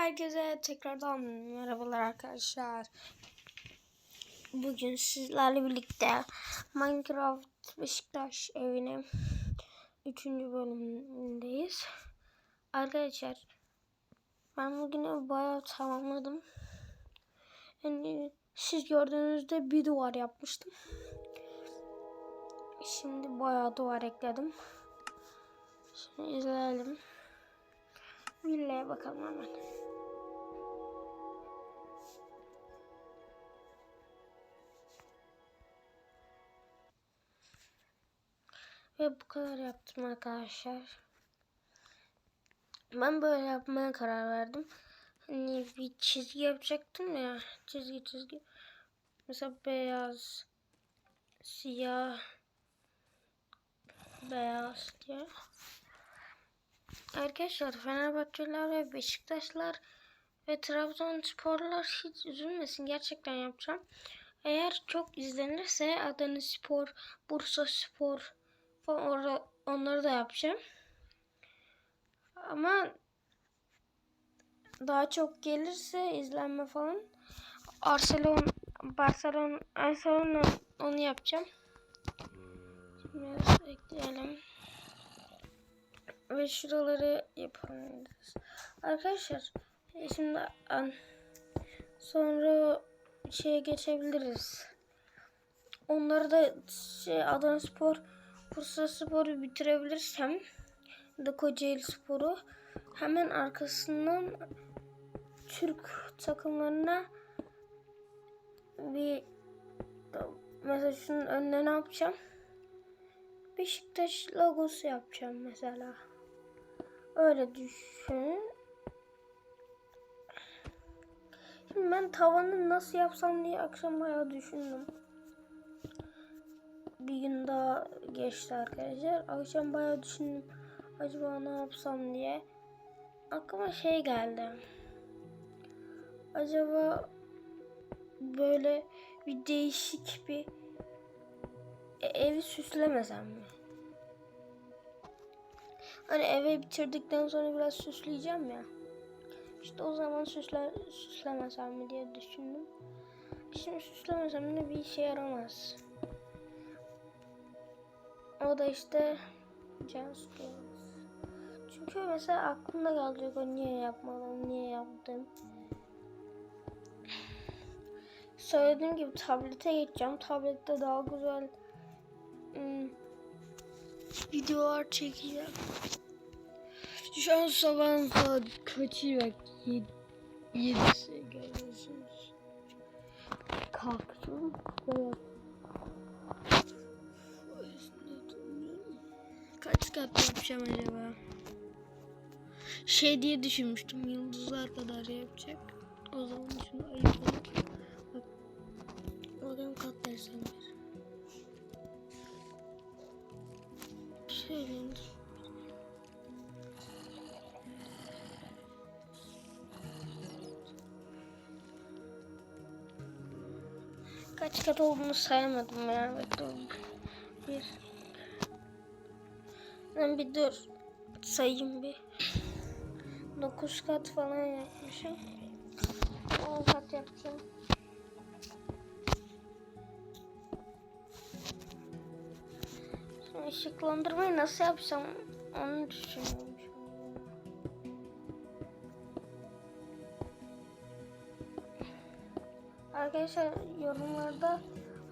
Herkese tekrardan merhabalar arkadaşlar. Bugün sizlerle birlikte Minecraft Beşiktaş evinin 3. bölümündeyiz. Arkadaşlar ben bugün bayağı tamamladım. Yani siz gördüğünüzde bir duvar yapmıştım. Şimdi bayağı duvar ekledim. Şimdi izleyelim. Villaya bakalım hemen. Ve bu kadar yaptım arkadaşlar. Ben böyle yapmaya karar verdim. Hani bir çizgi yapacaktım ya. Çizgi çizgi. Mesela beyaz, siyah, beyaz diye. Arkadaşlar Fenerbahçeliler ve Beşiktaşlar ve Trabzonsporlar hiç üzülmesin. Gerçekten yapacağım. Eğer çok izlenirse Adana Spor, Bursa Spor falan orada, onları da yapacağım. Ama daha çok gelirse izlenme falan Arsenal Barcelona Barcelona onu yapacağım. Şimdi ekleyelim. Ve şuraları yapabiliriz. Arkadaşlar şimdi an sonra şeye geçebiliriz. Onları da şey Adana Spor, Bursa Spor'u bitirebilirsem da Kocaeli Spor'u hemen arkasından Türk takımlarına bir mesela şunun önüne ne yapacağım? Beşiktaş logosu yapacağım mesela. Öyle düşünün. Şimdi ben tavanı nasıl yapsam diye akşam bayağı düşündüm. Bir gün daha geçti arkadaşlar. Akşam bayağı düşündüm. Acaba ne yapsam diye. Aklıma şey geldi. Acaba böyle bir değişik bir e, evi süslemesem mi? Hani eve bitirdikten sonra biraz süsleyeceğim ya. İşte o zaman süsle, süslemesem mi diye düşündüm. Şimdi süslemesem de bir işe yaramaz. O da işte can sıkıyoruz. Çünkü mesela aklımda kalacak o niye yapmadım, niye yaptım. Söylediğim gibi tablete geçeceğim. Tablette daha güzel ım, videolar çekeceğim. Şu an sabahın saat kaçı bak yedi, yedisi görüyorsunuz. Kalktım ve Kaç kat yapacağım acaba? Şey diye düşünmüştüm yıldızlar kadar yapacak. O zaman şunu ayıplayayım. Bak. Bakalım kat dersem bir. Şöyle Kaç kat olduğunu sayamadım ya. Bekle. Bir. Ben bir dur. Sayayım bir. 9 kat falan yapmışım. 10 kat yapacağım. Şimdi ışıklandırmayı nasıl yapsam onu düşünüyorum. Arkadaşlar yorumlarda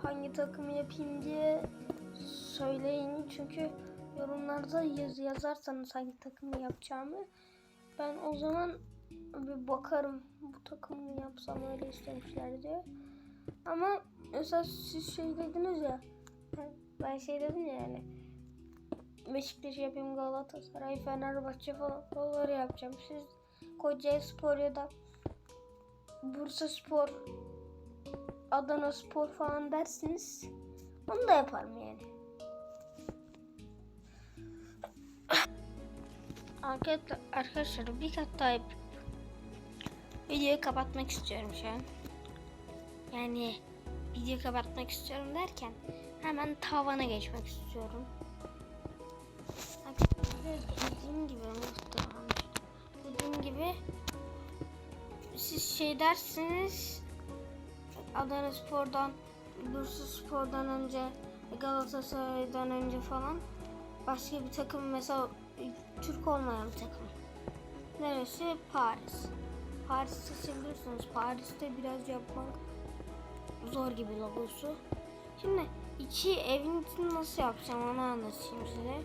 hangi takımı yapayım diye söyleyin. Çünkü yorumlarda yaz yazarsanız hangi takımı yapacağımı ben o zaman bir bakarım bu takımı yapsam öyle istemişler diye. Ama mesela siz şey dediniz ya ben şey dedim ya yani Beşiktaş yapayım Galatasaray, Fenerbahçe falan onları yapacağım. Siz Kocaeli Spor ya da Bursa Spor, Adana Spor falan dersiniz. Onu da yaparım yani. Arkadaşlar, bir kat daha videoyu kapatmak istiyorum şu an. Yani videoyu kapatmak istiyorum derken hemen tavana geçmek istiyorum. Dediğim gibi muhtemelen dediğim gibi siz şey dersiniz Adana Spor'dan Bursa Spor'dan önce Galatasaray'dan önce falan başka bir takım mesela Türk olmayan bir takım. Neresi? Paris. Paris'i seviyorsunuz. Paris'te biraz yapmak zor gibi logosu. Şimdi içi evin içini nasıl yapacağım onu anlatayım size.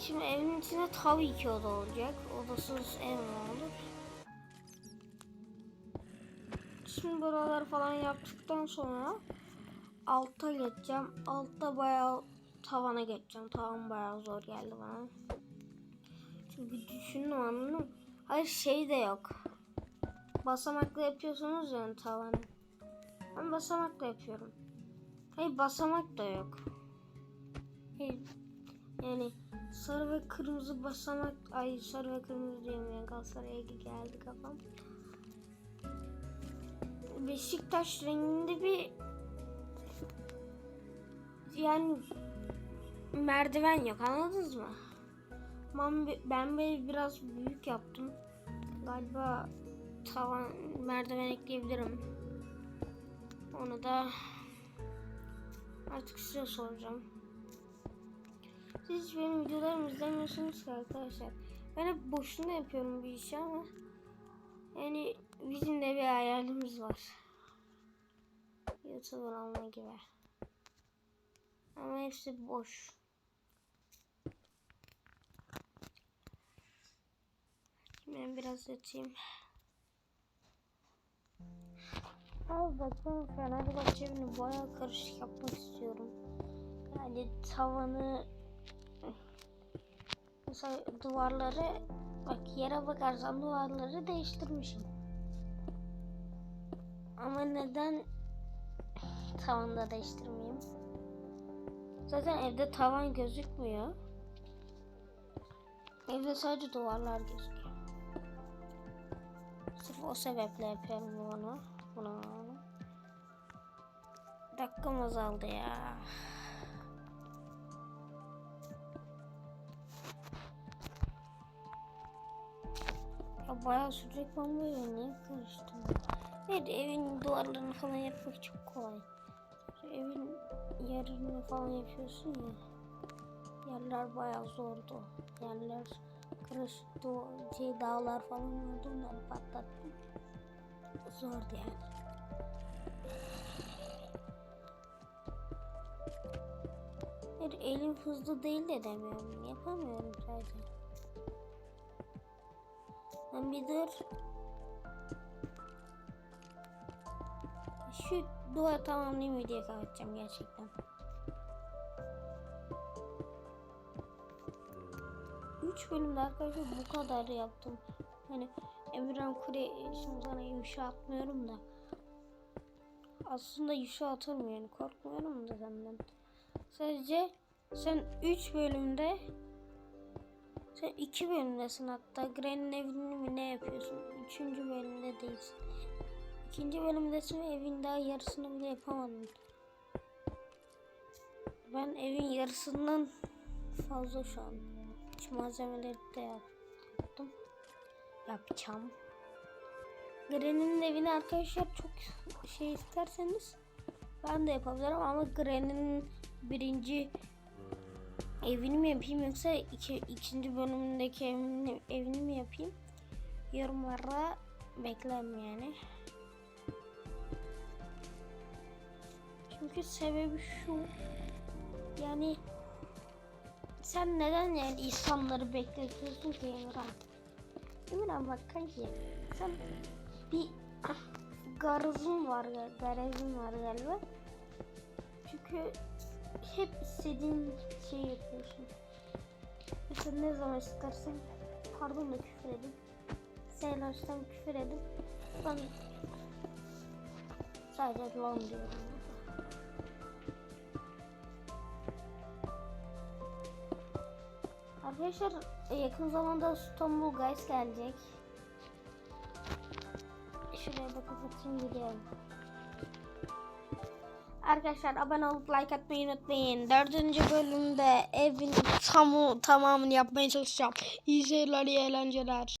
Şimdi evin içinde tabii ki oda olacak. Odasız ev mi olur? Şimdi buraları falan yaptıktan sonra alta geçeceğim. Altta bayağı tavana geçeceğim. Tavan bayağı zor geldi bana. Çünkü düşündüm anladın mı? Hayır şey de yok. Basamakla yapıyorsunuz yani tavanı. Ben basamakla yapıyorum. Hayır basamak da yok. Hayır, yani sarı ve kırmızı basamak ay sarı ve kırmızı diyorum ya Galatasaray'a geldi kafam. Beşiktaş renginde bir yani merdiven yok anladınız mı? Ben, ben böyle biraz büyük yaptım. Galiba tavan merdiven ekleyebilirim. Onu da artık size soracağım. Siz benim videolarımı izlemiyorsunuz ki arkadaşlar. Ben hep boşuna yapıyorum bir işi ama yani bizim de bir hayalimiz var. YouTuber olma gibi. Ama hepsi boş. Ben biraz yatayım. Abi bak ben Fenerbahçe evini bayağı karışık yapmak istiyorum. Yani tavanı mesela duvarları bak yere bakarsan duvarları değiştirmişim. Ama neden tavanda değiştirmeyeyim? Zaten evde tavan gözükmüyor. Evde sadece duvarlar gözüküyor. Sırf o sebeple yapıyorum bunu. Bunu. Dakikam azaldı ya. Ya bayağı sürecek ben niye karıştım? Evet evin duvarlarını falan yapmak çok kolay. Evin yerini falan yapıyorsun ya. Yerler bayağı zordu. Yerler karıştı. Şey, dağlar falan vardı onları patlattım. Zordu yani. Hayır, elim hızlı değil de demiyorum. Yapamıyorum sadece. Ben bir dur. Şu duvar tamamlayayım videoyu kapatacağım gerçekten. Üç bölümde arkadaşlar bu kadar yaptım. Hani Emirhan Kure şimdi sana yumuşatmıyorum da. Aslında yumuşatırım yani korkmuyorum da senden. Sadece sen 3 bölümde sen 2 bölümdesin hatta Granny'nin evini mi ne yapıyorsun? 3. bölümde değilsin. İkinci bölümdesin ve evin daha yarısını bile yapamadın. Ben evin yarısından fazla şu an. Şu malzemeleri de yaptım. Yapacağım. Granny'nin evini arkadaşlar çok şey isterseniz ben de yapabilirim ama Granny'nin birinci evini mi yapayım yoksa iki, ikinci bölümündeki evini, evini mi yapayım? Yorumlara beklerim yani. Çünkü sebebi şu. Yani sen neden yani insanları bekletiyorsun ki Emirhan? Emirhan bak kanki sen bir garajın var garajın var galiba. Çünkü hep istediğin şeyi yapıyorsun. Mesela ne zaman istersen pardon da küfür edip Seylaştan küfür edip ben sadece lan diyorum. Arkadaşlar yakın zamanda İstanbul Guys gelecek. Şuraya da kapatayım gidiyorum. Arkadaşlar abone olup like atmayı unutmayın. Dördüncü bölümde evin tamı tamamını yapmaya çalışacağım. İyi seyirler, iyi eğlenceler.